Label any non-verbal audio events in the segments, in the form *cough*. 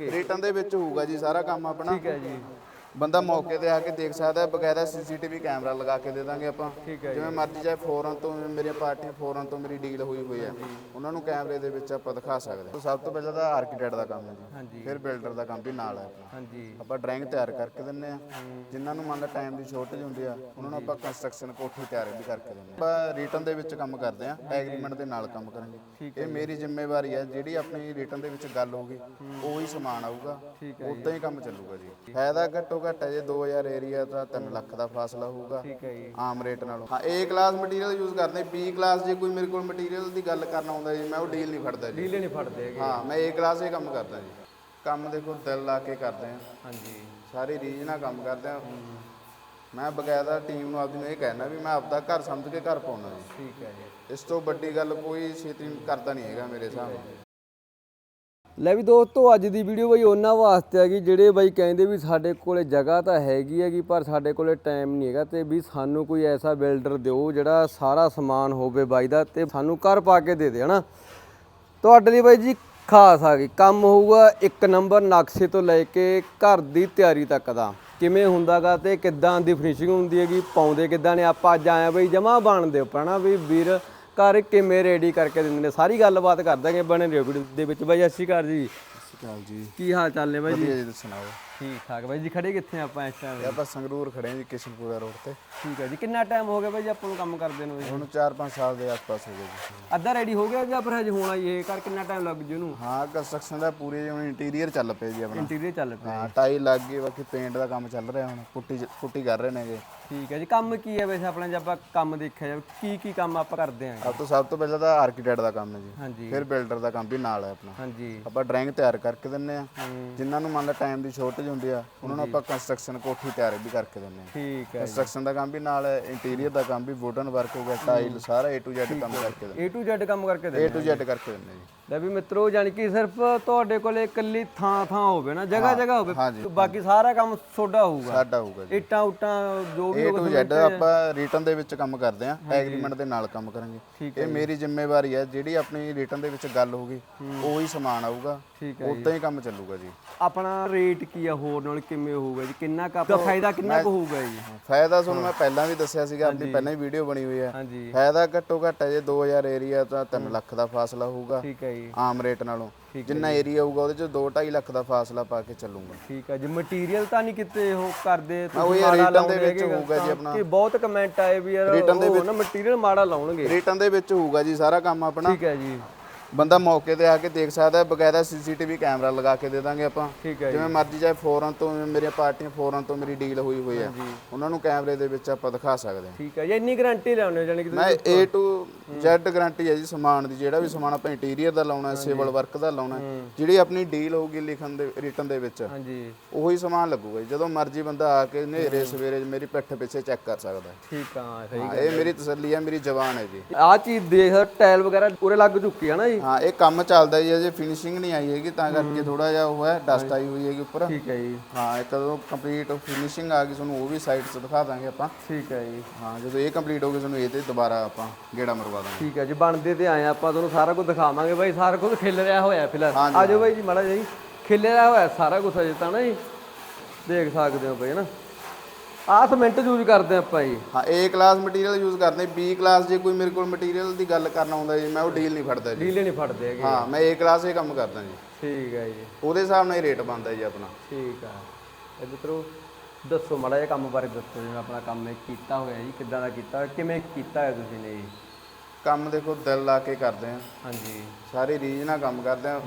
Return ਦੇ ਵਿੱਚ ਹੋਊਗਾ ਜੀ ਸਾਰਾ ਕੰਮ ਆਪਣਾ। ਠੀਕ ਹੈ ਜੀ। ਬੰਦਾ ਮੌਕੇ ਤੇ ਆ ਕੇ ਦੇਖ ਸਕਦਾ ਹੈ ਬਕਾਇਦਾ ਸੀਸੀਟੀਵੀ ਕੈਮਰਾ ਲਗਾ ਕੇ ਦੇ ਦਾਂਗੇ ਆਪਾਂ। ਠੀਕ ਹੈ ਜਿਵੇਂ ਮਰਜ਼ੀ ਚਾਹੇ ਫੋਰਨ ਤੋਂ ਮੇਰੀਆਂ ਪਾਰਟੀਆਂ ਫੋਰਨ ਤੋਂ ਮੇਰੀ ਡੀਲ ਹੋਈ ਹੋਈ ਹੈ। ਉਹਨਾਂ ਨੂੰ ਕੈਮਰੇ ਦੇ ਵਿੱਚ ਆਪਾਂ ਦਿਖਾ ਸਕਦੇ ਹਾਂ। ਸਭ ਤੋਂ ਪਹਿਲਾਂ ਤਾਂ ਆਰਕੀਟੈਕਟ ਦਾ ਕੰਮ ਹੈ ਜੀ। ਫਿਰ ਬਿਲਡਰ ਦਾ ਕੰਮ ਵੀ ਨਾਲ ਹੈ ਆਪਣਾ। ਹਾਂਜੀ। ਆਪਾਂ ਡਰਾਇੰਗ ਤਿਆਰ ਕਰਕੇ ਦਿੰਨੇ ਆ ਜਿਨ੍ਹਾਂ ਨੂੰ ਮੰਨ ਲਾ ਟਾਈਮ ਦੀ ਸ਼ੋਰਟੇਜ ਹੁੰਦੀ ਆ ਉਹਨਾਂ ਨੂੰ ਆਪਾਂ ਕੰਸਟਰਕਸ਼ਨ ਕੋਠੀ ਤਿਆਰ ਵੀ ਕਰਕੇ ਦਿੰਨੇ ਆ ਆਪਾਂ ਰਿਟਰਨ ਦੇ ਵਿੱਚ ਕੰਮ ਕਰਦੇ ਆ ਐਗਰੀਮੈਂਟ ਦੇ ਨਾਲ ਕੰਮ ਕਰਾਂਗੇ। ਇਹ ਮੇਰੀ ਜ਼ਿੰਮੇਵਾਰੀ ਹੈ। ਜਿਹੜੀ ਆਪਣੀ ਰਿਟਰਨ ਦੇ ਵਿੱਚ ਗੱਲ ਹੋਊਗੀ ਉਹੀ ਸਮਾਨ ਆਊਗਾ। ਉਦਾਂ ਹੀ ਕੰਮ ਚੱਲੂਗਾ ਜੀ। ਫਾਇਦਾ ਘੱਟੋ ਘੱਟ ਹੈ ਜੇ 2000 ਏਰੀਆ ਤਾਂ 3 ਲੱਖ ਦਾ ਫਾਸਲਾ ਹੋਊਗਾ। ਠੀਕ ਹੈ ਜੀ। ਆਮ ਰੇਟ ਨਾਲੋਂ। ਹਾਂ A ਕਲਾਸ ਮਟੀਰੀਅਲ ਯੂਜ਼ ਕਰਦੇ B ਕਲਾਸ ਜੇ ਕੋਈ ਮੇਰੇ ਕੋਲ ਮਟੀਰੀਅਲ ਦੀ ਗੱਲ ਕਰਨਾ ਆਉਂਦਾ ਜੀ ਮੈਂ ਉਹ ਡੀਲ ਨਹੀਂ ਫੜਦਾ ਜੀ। ਡੀਲੇ ਨਹੀਂ ਫੜਦੇ ਹੈਗੇ। ਹਾਂ ਮੈਂ A ਕਲਾਸ ਹੀ ਕੰਮ ਕਰਦਾ ਜੀ। ਕੰਮ ਦੇਖੋ ਦਿਲ ਲਾ ਕੇ ਕਰਦੇ ਆ। ਹਾਂਜੀ। ਸਾਰੇ ਰੀਝ ਨਾਲ ਕੰਮ ਕਰਦੇ ਆ। ਮੈਂ ਬਕਾਇਦਾ ਟੀਮ ਨੂੰ ਆਪਦੀ ਨੂੰ ਇਹ ਕਹਿਣਾ ਵੀ ਮੈਂ ਆਪਦਾ ਘਰ ਸਮਝ ਕੇ ਘਰ ਪਾਉਣਾ ਜੀ। ਠੀਕ ਹੈ ਜੀ। ਇਸ ਤੋਂ ਵੱਡੀ ਗੱਲ ਕੋਈ ਛੇਤੀ ਕਰਦਾ ਨਹੀਂ ਹੈਗਾ ਮੇਰੇ ਹਿਸਾਬ ਨਾਲ। ਲੈ ਵੀ ਦੋਸਤੋ, ਅੱਜ ਦੀ ਵੀਡੀਓ ਬਈ ਉਹਨਾਂ ਵਾਸਤੇ ਹੈਗੀ ਜਿਹੜੇ ਬਾਈ ਕਹਿੰਦੇ ਵੀ ਸਾਡੇ ਕੋਲੇ ਜਗ੍ਹਾ ਤਾਂ ਹੈਗੀ ਹੈਗੀ ਪਰ ਸਾਡੇ ਕੋਲੇ ਟਾਈਮ ਨਹੀਂ ਹੈਗਾ ਤੇ ਵੀ ਸਾਨੂੰ ਕੋਈ ਐਸਾ ਬਿਲਡਰ ਦਿਓ ਜਿਹੜਾ ਸਾਰਾ ਸਮਾਨ ਹੋਵੇ ਬਾਈ ਦਾ ਤੇ ਸਾਨੂੰ ਘਰ ਪਾ ਕੇ ਦੇ ਦੇ, ਹਨਾ? ਤੁਹਾਡੇ ਲਈ ਬਾਈ ਜੀ ਖਾਸ ਆ ਗਈ, ਕੰਮ ਹੋਊਗਾ ਇੱਕ ਨੰਬਰ ਨਕਸ਼ੇ ਤੋਂ ਲੈ ਕੇ ਘਰ ਦੀ ਤਿਆਰੀ ਤੱਕ ਦਾ। ਕਿਵੇਂ ਹੁੰਦਾਗਾ ਤੇ ਕਿੱਦਾਂ ਦੀ ਫਿਨਿਸ਼ਿੰਗ ਹੁੰਦੀ ਹੈਗੀ, ਪਾਉਂਦੇ ਕਿੱਦਾਂ ਨੇ, ਆਪਾਂ ਅੱਜ ਆਏ ਆ ਬਈ ਜਮਾ ਬਣਦੇ ਉੱਪਰ ਨਾ ਵੀ ਵੀਰ ਘਰ ਕਿਵੇਂ ਰੈਡੀ ਕਰਕੇ ਦਿੰਦੇ ਨੇ। ਸਾਰੀ ਗੱਲਬਾਤ ਕਰ ਦਾਂਗੇ ਬਣੇ ਰਿਓ ਵੀਡੀਓ ਦੇ ਵਿੱਚ। ਬਾਈ ਸਤਿ ਸ਼੍ਰੀ ਅਕਾਲ ਜੀ। ਸਿਕਾਲ ਜੀ। ਕੀ ਹਾਲ ਚਾਲ ਨੇ ਬਾਈ ਜੀ? ਵਧੀਆ ਜੀ ਸੁਣਾਓ? ਠੀਕ ਠਾਕ ਬਾਈ ਜੀ ਖੜੇ ਕਿੱਥੇ ਆਪਾਂ ਇਸ ਟਾਈਮ ਆਪਾਂ ਸੰਗਰੂਰ ਖੜੇ ਹਾਂ ਜੀ ਕਿਸ਼ਨਪੁਰਾ ਰੋਡ ਤੇ। ਠੀਕ ਹੈ ਜੀ ਕਿੰਨਾ ਟਾਈਮ ਹੋ ਗਿਆ ਬਾਈ ਜੀ ਆਪਾਂ ਨੂੰ ਕੰਮ ਕਰਦੇ ਨੂੰ? ਹੁਣ 4-5 ਸਾਲ ਦੇ ਆਸ-ਪਾਸ ਹੋ ਗਏ ਜੀ। ਅੱਧਾ ਰੈਡੀ ਹੋ ਗਿਆ ਜਾਂ ਫਿਰ ਹਜੇ ਹੋਣਾ ਹੀ ਇਹ? ਘਰ ਕਿੰਨਾ ਟਾਈਮ ਲੱਗ ਜੂ ਇਹਨੂੰ? ਹਾਂ ਕੰਸਟਰਕਸ਼ਨ ਦਾ ਪੂਰੇ ਜਿਵੇਂ ਇੰਟੀਰੀਅਰ ਚੱਲ ਪਿਆ ਜੀ ਆਪਣਾ। ਇੰਟੀਰੀਅਰ ਚੱਲ ਪਿਆ ਹਾਂ ਟਾਈ ਲੱਗ ਗਈ ਬਾਕੀ ਪੇਂਟ ਦਾ ਕੰਮ ਚੱਲ ਰਿਹਾ ਹੁਣ। ਪੁੱਟੀ ਪੁੱਟੀ ਕਰ ਰਹੇ ਨੇਗੇ। ਠੀਕ ਹੈ ਜੀ ਕੰਮ ਕੀ ਹੈ ਵੈਸੇ ਆਪਣਾ ਜੇ ਆਪਾਂ ਕੰਮ ਦੇਖਿਆ ਜਾਵੇ ਕੀ ਕੀ ਕੰਮ ਆਪਾਂ ਕਰਦੇ ਆਂ? ਸਭ ਤੋਂ ਸਭ ਤੋਂ ਪਹਿਲਾਂ ਤਾਂ ਆਰਕੀਟੈਕਟ ਦਾ ਕੰਮ ਹੈ ਜੀ। ਫਿਰ ਬਿਲਡਰ ਦਾ ਕੰਮ ਵੀ ਨਾਲ ਹੈ ਆਪਣਾ। ਹਾਂਜੀ। ਆਪਾਂ ਡਰਾਇੰਗ ਤਿਆਰ ਕਰਕੇ ਦਿੰਨੇ ਆ। ਜਿਨ੍ਹਾਂ ਨੂੰ ਮੰਨ ਲਾ ਟਾਈਮ ਦੀ ਸ਼ੋਰਟੇਜ ਹੁੰਦੀ ਆ ਉਹਨਾਂ ਨੂੰ ਆਪਾਂ ਕੰਸਟਰਕਸ਼ਨ ਕੋਠੀ ਤਿਆਰ ਵੀ ਕਰਕੇ ਦਿੰਨੇ ਆ। ਠੀਕ ਹੈ ਕੰਸਟਰਕਸ਼ਨ ਦਾ ਕੰਮ ਵੀ ਨਾਲ ਇੰਟੀਰੀਅਰ ਦਾ ਕੰਮ ਵੀ ਵੁਡਨ ਵਰਕ ਹੋ ਗਿਆ ਟਾਈਲ ਸਾਰਾ A to Z ਕੰਮ ਕਰਕੇ ਦਿੰਨੇ A to Z ਕੰਮ ਕਰਕੇ ਦੇ A to Z ਕਰਕੇ ਦਿੰਨੇ ਜੀ। ਲੈ ਵੀ ਮਿੱਤਰੋ ਜਾਨੀ ਕਿ ਸਿਰਫ ਤੁਹਾਡੇ ਕੋਲੇ ਇਕੱਲੀ ਥਾਂ ਥਾਂ ਹੋਵੇ ਨਾ ਜਗ੍ਹਾ ਜਗ੍ਹਾ ਹੋਵੇ ਬਾਕੀ ਸਾਰਾ ਕੰਮ ਤੁਹਾਡਾ ਹੋਊਗਾ। ਸਾਡਾ ਹੋਊਗਾ ਜੀ। ਇੱਟਾਂ ਉਟਾਂ ਜੋ ਵੀ A to Z ਆਪਾਂ ਰਿਟਰਨ ਦੇ ਵਿੱਚ ਕੰਮ ਕਰਦੇ ਆ ਐਗਰੀਮੈਂਟ ਦੇ ਨਾਲ ਕੰਮ ਕਰਾਂਗੇ। ਇਹ ਮੇਰੀ ਜ਼ਿੰਮੇਵਾਰੀ ਹੈ ਜਿਹੜੀ ਆਪਣੀ ਰਿਟਰਨ ਦੇ ਵਿੱਚ ਗੱਲ ਹੋਊਗੀ ਉਹੀ ਸਮਾਨ ਆਊਗਾ ਉਦਾਂ ਹੀ ਕੰਮ ਚੱਲੂਗਾ ਜੀ। ਆਪਣਾ ਰੇਟ ਕੀ ਆ ਹੋਰ ਨਾਲ ਕਿਵੇਂ ਹੋਊਗਾ ਜੀ? ਕਿੰਨਾ ਕੁ ਫਾਇਦਾ ਕਿੰਨਾ ਕੁ ਹੋਊਗਾ ਜੀ? ਫਾਇਦਾ ਤੁਹਾਨੂੰ ਮੈਂ ਪਹਿਲਾਂ ਵੀ ਦੱਸਿਆ ਸੀਗਾ ਆਪਣੀ ਪਹਿਲਾਂ ਹੀ ਵੀਡੀਓ ਬਣੀ ਹੋਈ ਹੈ। ਫਾਇਦਾ ਘੱਟੋ ਘੱਟ ਹੈ ਜੇ 2000 ਏਰੀਆ ਤਾਂ 3 ਲੱਖ ਦਾ ਫਾਸਲਾ ਹੋਊਗਾ। ਠੀਕ ਹੈ ਜੀ ਆਮ ਰੇਟ ਨਾਲੋਂ। ਜਿੰਨਾ ਏਰੀਆ ਹੋਊਗਾ ਉਹਦੇ ਚ 2.5 ਲੱਖ ਦਾ ਫਾਸਲਾ ਪਾ ਕੇ ਚੱਲੂਗਾ। ਠੀਕ ਹੈ ਜੀ ਮਟੀਰੀਅਲ ਤਾਂ ਨਹੀਂ ਕਿਤੇ ਉਹ ਕਰਦੇ ਇਹ ਮਾੜਾ return ਦੇ ਲਾਉਂਦੇ ਵਿੱਚ ਹੈਗੇ ਹੋਊਗਾ ਜੀ ਆਪਣਾ। ਕਿ ਬਹੁਤ ਕਮੈਂਟ ਆਏ ਵੀ ਯਾਰ Return ਦੇ ਉਹ ਨਾ ਮਟੀਰੀਅਲ ਮਾੜਾ ਲਾਉਣਗੇ। ਰਿਟਰਨ ਦੇ ਵਿੱਚ ਹੋਊਗਾ ਜੀ ਸਾਰਾ ਕੰਮ ਆਪਣਾ। ਠੀਕ ਹੈ ਜੀ। ਬੰਦਾ ਮੌਕੇ ਤੇ ਆ ਕੇ ਦੇਖ ਸਕਦਾ ਹੈ ਬਕਾਇਦਾ ਸੀਸੀਟੀਵੀ ਕੈਮਰਾ ਲਗਾ ਕੇ ਦੇ ਦਾਂਗੇ ਆਪਾਂ। ਠੀਕ ਹੈ ਜਿਵੇਂ ਮਰਜ਼ੀ ਚਾਹੇ ਫੋਰਨ ਤੋਂ ਮੇਰੀਆਂ ਪਾਰਟੀਆਂ ਫੋਰਨ ਤੋਂ ਮੇਰੀ ਡੀਲ ਹੋਈ ਹੋਈ ਹੈ। ਉਹਨਾਂ ਨੂੰ ਕੈਮਰੇ ਦੇ ਵਿੱਚ ਆਪਾਂ ਦਿਖਾ ਸਕਦੇ ਹਾਂ। ਠੀਕ ਹੈ ਜੀ ਇੰਨੀ ਗਾਰੰਟੀ ਲਾਉਣੇ ਜਾਨੀ ਕਿ ਮੈਂ A to Z ਗਾਰੰਟੀ ਹੈ ਜੀ ਸਮਾਨ ਦੀ। ਜਿਹੜਾ ਵੀ ਸਮਾਨ ਆਪਾਂ ਇੰਟੀਰੀਅਰ ਦਾ ਲਾਉਣਾ ਹੈ ਸਿਵਲ ਵਰਕ ਦਾ ਲਾਉਣਾ ਹੈ ਜਿਹੜੀ ਆਪਣੀ ਡੀਲ ਹੋਊਗੀ ਲਿਖਣ ਦੇ ਰਿਟਰਨ ਦੇ ਵਿੱਚ ਹਾਂਜੀ। ਉਹੀ ਸਮਾਨ ਲੱਗੂਗਾ ਜੀ। ਜਦੋਂ ਮਰਜ਼ੀ ਬੰਦਾ ਆ ਕੇ ਨੇਰੇ ਸਵੇਰੇ ਮੇਰੀ ਪਿੱਠ ਪਿੱਛੇ ਚੈੱਕ ਕਰ ਸਕਦਾ ਹੈ। ਠੀਕ ਆ ਸਹੀ ਹਾਂ ਇਹ ਮੇਰੀ ਤਸੱਲੀ ਹੈ ਮੇਰੀ ਜ਼ਬਾਨ ਹੈ ਜੀ। ਆ ਚੀਜ਼ ਦੇਖ ਟਾਇਲ ਵਗੈਰਾ ਪੂਰੇ ਲੱਗ ਚੁੱਕੀ ਆ ਨਾ ਜੀ। ਹਾਂ ਇਹ ਕੰਮ ਚੱਲਦਾ ਜੀ ਅਜੇ ਫਿਨਿਸ਼ਿੰਗ ਨਹੀਂ ਆਈ ਹੈਗੀ ਤਾਂ ਕਰਕੇ ਥੋੜਾ ਜਿਹਾ ਉਹ ਹੈ ਡਸਟ ਆਈ ਹੋਈ ਹੈਗੀ ਉੱਪਰ। ਠੀਕ ਹੈ ਜੀ। ਹਾਂ ਇਹ ਕਦੋਂ ਕੰਪਲੀਟ ਫਿਨਿਸ਼ਿੰਗ ਆ ਗਈ ਤੁਹਾਨੂੰ ਉਹ ਵੀ ਸਾਈਡ 'ਤੇ ਦਿਖਾ ਦਾਂਗੇ ਆਪਾਂ। ਠੀਕ ਹੈ ਜੀ। ਹਾਂ ਜਦੋਂ ਇਹ ਕੰਪਲੀਟ ਹੋ ਗਈ ਤੁਹਾਨੂੰ ਇਹ ਤੇ ਦੁਬਾਰਾ ਆਪਾਂ ਗੇੜਾ ਮਰਵਾ ਦਾਂਗੇ। ਠੀਕ ਹੈ ਜੀ ਬਣਦੇ ਤੇ ਆਏ ਆਪਾਂ ਤੁਹਾਨੂੰ ਸਾਰਾ ਕੁਝ ਦਿਖਾਵਾਂਗੇ ਬਾਈ ਸਾਰਾ ਕੁਝ ਖਿਲ ਰਿਹਾ ਹੋਇਆ ਫਿਲਹਾਲ। ਆਜੋ ਬਾਈ ਜੀ ਮਾੜਾ ਜੀ ਖਿਲ ਰਿਹਾ ਹੋਇਆ ਸਾਰਾ ਕੁਝ ਅਜੇ ਤਾਂ ਨਾ ਜੀ। ਦੇਖ ਸਕਦੇ ਹੋ ਬਾਈ ਨਾ? ਆਹ ਸਿਮੈਂਟ ਯੂਜ਼ ਕਰਦੇ ਆਪਾਂ ਜੀ। ਹਾਂ A ਕਲਾਸ ਮਟੀਰੀਅਲ ਯੂਜ਼ ਕਰਦੇ B ਕਲਾਸ ਜੇ ਕੋਈ ਮੇਰੇ ਕੋਲ ਮਟੀਰੀਅਲ ਦੀ ਗੱਲ ਕਰਨਾ ਆਉਂਦਾ ਜੀ ਮੈਂ ਉਹ ਡੀਲ ਨਹੀਂ ਫੜਦਾ ਜੀ। ਡੀਲੇ ਨਹੀਂ ਫੜਦੇ ਹੈਗੇ। ਹਾਂ ਮੈਂ A ਕਲਾਸ ਹੀ ਕੰਮ ਕਰਦਾ ਜੀ। ਠੀਕ ਹੈ ਜੀ। ਉਹਦੇ ਹਿਸਾਬ ਨਾਲ ਹੀ ਰੇਟ ਬਣਦਾ ਜੀ ਆਪਣਾ। ਠੀਕ ਆ। ਇਹ ਮਿੱਤਰੋ ਦੱਸੋ ਮਾੜਾ ਜਿਹਾ ਕੰਮ ਬਾਰੇ ਦੱਸੋ ਜਿਵੇਂ ਆਪਣਾ ਕੰਮ ਇਹ ਕੀਤਾ ਹੋਇਆ ਜੀ ਕਿੱਦਾਂ ਦਾ ਕੀਤਾ ਕਿਵੇਂ ਕੀਤਾ ਹੈ ਤੁਸੀਂ ਨੇ ਜੀ? ਕੰਮ ਦੇਖੋ ਦਿਲ ਲਾ ਕੇ ਕਰਦੇ ਆ ਹਾਂਜੀ। ਸਾਰੇ ਰੀਝ ਨਾਲ ਕੰਮ ਕਰਦੇ ਆ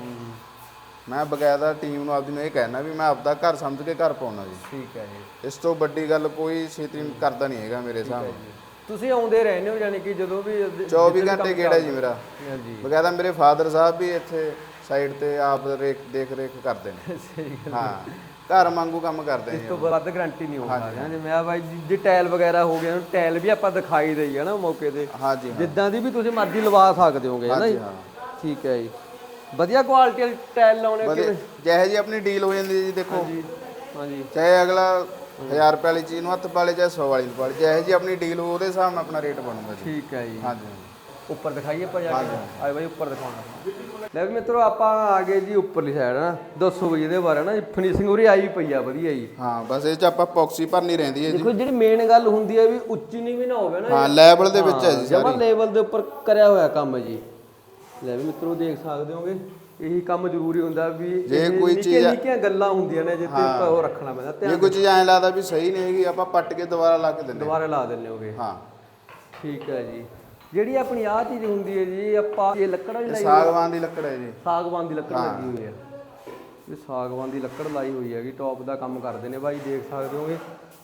ਮੈਂ ਬਕਾਇਦਾ ਟੀਮ ਨੂੰ ਆਪਦੀ ਨੂੰ ਇਹ ਕਹਿਣਾ ਵੀ ਮੈਂ ਆਪਦਾ ਘਰ ਸਮਝ ਕੇ ਘਰ ਪਾਉਣਾ ਜੀ। ਠੀਕ ਹੈ ਜੀ। ਇਸ ਤੋਂ ਵੱਡੀ ਗੱਲ ਕੋਈ ਛੇਤੀ ਕਰਦਾ ਨਹੀਂ ਹੈਗਾ ਮੇਰੇ ਹਿਸਾਬ ਨਾਲ। ਤੁਸੀਂ ਆਉਂਦੇ ਰਹਿੰਦੇ ਹੋ ਯਾਨੀ ਕਿ ਜਦੋਂ ਵੀ 24 ਘੰਟੇ ਗੇੜਾ ਜੀ ਮੇਰਾ। ਹਾਂਜੀ। ਬਕਾਇਦਾ ਮੇਰੇ ਫਾਦਰ ਸਾਹਿਬ ਵੀ ਇੱਥੇ ਸਾਈਡ ਤੇ ਆਪ ਰੇਖ ਦੇਖ ਰੇਖ ਕਰਦੇ ਨੇ। *laughs* ਸਹੀ ਗੱਲ ਹਾਂ। ਘਰ ਵਾਂਗੂ ਕੰਮ ਕਰਦੇ ਇਸ ਨੇ ਤੋਂ ਵੱਧ ਗਾਰੰਟੀ ਨਹੀਂ ਹੋਊਗਾ ਹਾਂ ਜਿਵੇਂ ਆ ਬਾਈ ਜੀ- ਟਾਇਲ ਵਗੈਰਾ ਹੋ ਗਿਆ ਟਾਇਲ ਵੀ ਆਪਾਂ ਦਿਖਾਈ ਦਈ ਹੈ ਨਾ ਮੌਕੇ ਤੇ। ਹਾਂਜੀ ਜਿੱਦਾਂ ਦੀ ਵੀ ਤੁਸੀਂ ਮਰਜ਼ੀ ਲਵਾ ਸਕਦੇ ਹੋਗੇ ਹੈ ਨਾ ਜੀ? ਠੀਕ ਹੈ ਜੀ। ਵਧੀਆ ਕੁਆਲਿਟੀ ਵਾਲੀ ਟਾਇਲ ਲਾਉਣੇ ਕਿਵੇਂ ਜਿਹੇ ਜੀ ਆਪਣੀ ਡੀਲ ਹੋ ਜਾਂਦੀ ਹੈ ਜੀ ਦੇਖੋ। ਜੀ ਹਾਂਜੀ। ਚਾਹੇ ਅਗਲਾ 1000 ਰੁਪਏ ਵਾਲੀ ਚੀਜ਼ ਨੂੰ ਹੱਥ ਪਾਲੇ ਚਾਹੇ 100 ਵਾਲੀ ਨੂੰ ਪਾਲੇ ਜਿਹੇ ਜੀ ਆਪਣੀ ਡੀਲ ਹੋ ਉਹਦੇ ਹਿਸਾਬ ਨਾਲ ਆਪਣਾ ਰੇਟ ਬਣੂਗਾ ਜੀ। ਠੀਕ ਹੈ ਜੀ। ਹਾਂਜੀ। ਉੱਪਰ ਦਿਖਾਈਏ ਆਪਾਂ ਜਾ ਕੇ। ਆਏ ਬਾਈ ਉੱਪਰ ਦਿਖਾਉਣਾ। ਲੈ ਵੀ ਮਿੱਤਰੋ ਆਪਾਂ ਆ ਗਏ ਜੀ ਉੱਪਰਲੀ ਸਾਈਡ ਨਾ ਦੱਸੋ ਬਈ ਇਹਦੇ ਬਾਰੇ ਨਾ ਫਿਨਿਸ਼ਿੰਗ ਉਰੀ ਆਈ ਪਈ ਆ ਵਧੀਆ ਜੀ। ਹਾਂ ਬਸ ਇਹ ਚ ਆਪਾਂ ਪੌਕਸੀ ਭਰਨੀ ਰਹਿੰਦੀ ਹੈ ਜੀ। ਦੇਖੋ ਜਿਹੜੀ ਮੇਨ ਗੱਲ ਹੁੰਦੀ ਹੈ ਵੀ ਉੱਚੀ ਨਹੀਂ ਵੀ ਨਾ ਹੋਵੇ ਨਾ ਹਾਂ ਲੈਵਲ ਦੇ ਵਿੱਚ ਹੈ ਜੀ ਜਮਾ ਲੈਵਲ ਦੇ ਉੱਪਰ ਕਰਿਆ ਹੋਇਆ ਕੰਮ ਜੀ। ਲੈ ਵੀ ਮਿੱਤਰੋ ਦੇਖ ਸਕਦੇ ਹੋਗੇ ਇਹੀ ਕੰਮ ਜ਼ਰੂਰੀ ਹੁੰਦਾ ਵੀ ਜੇ ਕੋਈ ਚੀਜ਼- ਨਿੱਕੀਆਂ ਗੱਲਾਂ ਹੁੰਦੀਆਂ ਨੇ ਜਿੱਤੇ ਉਹ ਰੱਖਣਾ ਪੈਂਦਾ ਜੇ ਧਿਆਨ ਕੋਈ ਚੀਜ਼ ਐਂ ਲੱਗਦਾ ਵੀ ਸਹੀ ਨਹੀਂ ਹੈਗੀ ਆਪਾਂ ਪੱਟ ਕੇ ਦੁਬਾਰਾ ਲਾ ਕੇ ਦਿੰਦੇ। ਦੁਬਾਰਾ ਲਾ ਦਿੰਨੇ ਹੋਗੇ। ਹਾਂ। ਠੀਕ ਹੈ ਜੀ। ਜਿਹੜੀ ਆਪਣੀ ਆਹ ਚੀਜ਼ ਹੁੰਦੀ ਹੈ ਜੀ ਆਪਾਂ ਇਹ ਲੱਕੜਾਂ ਲਾਈ ਸਾਗਵਾਨ ਦੀ ਲੱਕੜ ਹੈ ਜੀ। ਸਾਗਵਾਨ ਦੀ ਲੱਕੜ ਲੱਗੀ ਹੋਈ ਹੈ। ਇਹ ਸਾਗਵਾਨ ਦੀ ਲੱਕੜ ਲਾਈ ਹੋਈ ਹੈਗੀ ਟੌਪ ਦਾ ਕੰਮ ਕਰਦੇ ਨੇ ਬਾਈ ਦੇਖ ਸਕਦੇ ਹੋਗੇ।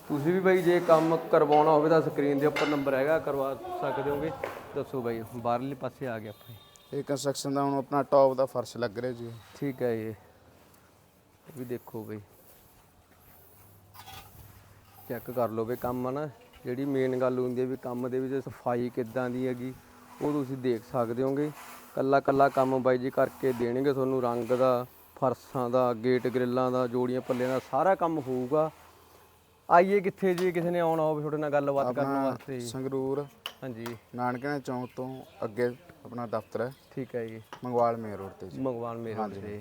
ਤੁਸੀਂ ਵੀ ਬਾਈ ਜੇ ਕੰਮ ਕਰਵਾਉਣਾ ਹੋਵੇ ਤਾਂ ਸਕਰੀਨ ਦੇ ਉੱਪਰ ਨੰਬਰ ਹੈਗਾ ਕਰਵਾ ਸਕਦੇ ਹੋਗੇ। ਦੱਸੋ ਬਾਈ ਬਾਹਰਲੇ ਪਾਸੇ ਆ ਗਿਆ ਆਪਾਂ ਇਹ ਕੰਸਟਰਕਸ਼ਨ ਦਾ ਹੁਣ ਆਪਣਾ ਟੌਪ ਦਾ ਫਰਸ਼ ਲੱਗ ਰਿਹਾ ਜੀ। ਠੀਕ ਹੈ ਜੀ। ਇਹ ਵੀ ਦੇਖੋ ਬਈ। ਚੈੱਕ ਕਰ ਲਓ ਬਈ ਕੰਮ ਆ ਨਾ ਜਿਹੜੀ ਮੇਨ ਗੱਲ ਹੁੰਦੀ ਹੈ ਵੀ ਕੰਮ ਦੇ ਵਿੱਚ ਸਫ਼ਾਈ ਕਿੱਦਾਂ ਦੀ ਹੈਗੀ ਉਹ ਤੁਸੀਂ ਦੇਖ ਸਕਦੇ ਹੋਗੇ। ਕੱਲਾ ਕੱਲਾ ਕੰਮ ਬਾਈ ਜੀ ਕਰਕੇ ਦੇਣਗੇ ਤੁਹਾਨੂੰ ਰੰਗ ਦਾ ਫਰਸ਼ਾਂ ਦਾ ਗੇਟ ਗ੍ਰਿਲਾਂ ਦਾ ਜੋੜੀਆਂ ਪੱਲਿਆਂ ਦਾ ਸਾਰਾ ਕੰਮ ਹੋਊਗਾ। ਆਈਏ ਕਿੱਥੇ ਜੀ? ਕਿਸੇ ਨੇ ਆਉਣਾ ਹੋਵੇ ਤੁਹਾਡੇ ਨਾਲ ਗੱਲਬਾਤ ਕਰਨ ਵਾਸਤੇ ਸੰਗਰੂਰ ਹਾਂਜੀ। ਨਾਨਕਣਾ ਚੌਂਕ ਤੋਂ ਅੱਗੇ। ਆਪਣਾ ਦਫ਼ਤਰ ਹੈ। ਠੀਕ ਹੈ ਜੀ। ਮੰਗਵਾਲ ਮੇਨ ਰੋਡ ਤੇ ਜੀ। ਭਗਵਾਨ ਮੇਰੇ ਤੇ।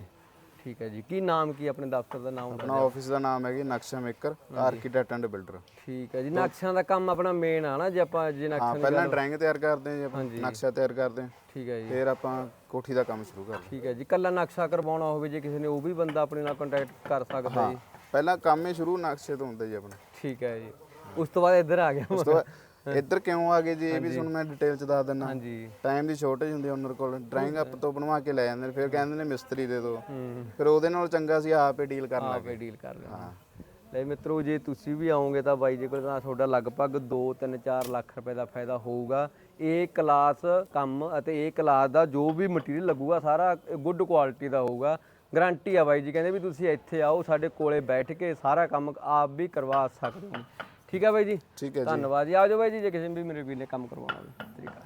ਠੀਕ ਹੈ ਜੀ। ਕੀ ਨਾਮ ਕੀ ਆਪਣੇ ਦਫ਼ਤਰ ਦਾ ਨਾਮ? ਆਪਣਾ ਆਫਿਸ ਦਾ ਨਾਮ ਹੈ ਜੀ ਨਕਸ਼ਾ ਮੇਕਰ ਆਰਕੀਟੈਕਟ ਐਂਡ ਬਿਲਡਰ ਠੀਕ ਹੈ ਜੀ। ਨਕਸ਼ਿਆਂ ਦਾ ਕੰਮ ਆਪਣਾ ਮੇਨ ਆ ਨਾ ਜੇ ਆਪਾਂ ਜੇ ਹਾਂ ਨਕਸ਼ਾ ਪਹਿਲਾਂ ਡਰਾਇੰਗ ਤਿਆਰ ਕਰਦੇ ਹਾਂ ਜੀ ਆਪਾਂ। ਨਕਸ਼ਾ ਤਿਆਰ ਕਰਦੇ ਹਾਂ। ਠੀਕ ਹੈ ਜੀ। ਫਿਰ ਆਪਾਂ ਕੋਠੀ ਦਾ ਕੰਮ ਸ਼ੁਰੂ ਕਰਦੇ ਠੀਕ ਹੈ ਜੀ। ਕੱਲਾ ਨਕਸ਼ਾ ਕਰਵਾਉਣਾ ਹੋਵੇ ਜੇ ਕਿਸੇ ਨੇ ਉਹ ਵੀ ਬੰਦਾ ਆਪਣੇ ਨਾਲ ਕੰਟੈਕਟ ਕਰ ਸਕਦਾ ਹਾਂ। ਜੀ। ਪਹਿਲਾਂ ਕੰਮ ਹੀ ਸ਼ੁਰੂ ਨਕਸ਼ੇ ਤੋਂ ਹੁੰਦਾ ਜੀ ਆਪਣਾ। ਠੀਕ ਹੈ ਜੀ। ਉਸ ਤੋਂ ਬਾਅਦ ਇੱਧਰ ਆ ਗਿਆ ਉਸ ਤੋਂ ਬਾਅਦ ਇੱਧਰ ਕਿਉਂ ਆ ਗਏ ਜੀ? ਇਹ ਵੀ ਤੁਹਾਨੂੰ ਮੈਂ ਡਿਟੇਲ ਚ ਦੱਸ ਹਾਂਜੀ। ਟਾਈਮ ਦੀ ਸ਼ੋਰਟੇਜ ਹੁੰਦੀ ਹੈ ਉਹਨਾਂ ਕੋਲ। ਡਰਾਇੰਗ ਅਪ ਤੋਂ ਬਣਵਾ ਕੇ ਲੈ ਜਾਂਦੇ ਨੇ। ਫਿਰ ਕਹਿੰਦੇ ਨੇ ਮਿਸਤਰੀ ਦੇ ਦਿਓ ਫਿਰ ਉਹਦੇ ਨਾਲ ਚੰਗਾ ਸੀ ਆਪੇ ਡੀਲ ਕਰਨ ਲੱਗ ਆਪੇ ਡੀਲ ਕਰ ਲੈਣਾ ਲੈ ਮਿੱਤਰੋ ਜੇ ਤੁਸੀਂ ਵੀ ਆਓਗੇ ਤਾਂ ਬਾਈ ਜੀ ਕੋਲ ਤਾਂ ਤੁਹਾਡਾ ਲਗਭਗ 2 3 4 ਲੱਖ ਰੁਪਏ ਦਾ ਫਾਇਦਾ ਹੋਊਗਾ। ਇਹ ਕਲਾਸ ਕੰਮ ਅਤੇ ਇਹ ਕਲਾਸ ਦਾ ਜੋ ਵੀ ਮਟੀਰੀਅਲ ਲੱਗੂਗਾ ਸਾਰਾ ਗੁੱਡ ਕੁਆਲਿਟੀ ਦਾ ਹੋਊਗਾ। ਗਾਰੰਟੀ ਆ ਬਾਈ ਜੀ ਕਹਿੰਦੇ ਵੀ ਤੁਸੀਂ ਇੱਥੇ ਆਓ ਸਾਡੇ ਕੋਲੇ ਬੈਠ ਕੇ ਸਾਰਾ ਕੰਮ ਆਪ ਵੀ ਕਰਵਾ ਸਕਦੇ ਹੋ। ਠੀਕ ਹੈ ਬਾਈ ਜੀ? ਠੀਕ ਹੈ ਜੀ। ਧੰਨਵਾਦ ਜੀ। ਆਜੋ ਬਾਈ ਜੀ ਜੇ ਕਿਸੇ ਵੀ ਮੇਰੇ ਵੀਰ ਨੇ ਕੰਮ ਕਰਵਾਉਣਾ ਹੋਵੇ। ਤਰੀਕਾ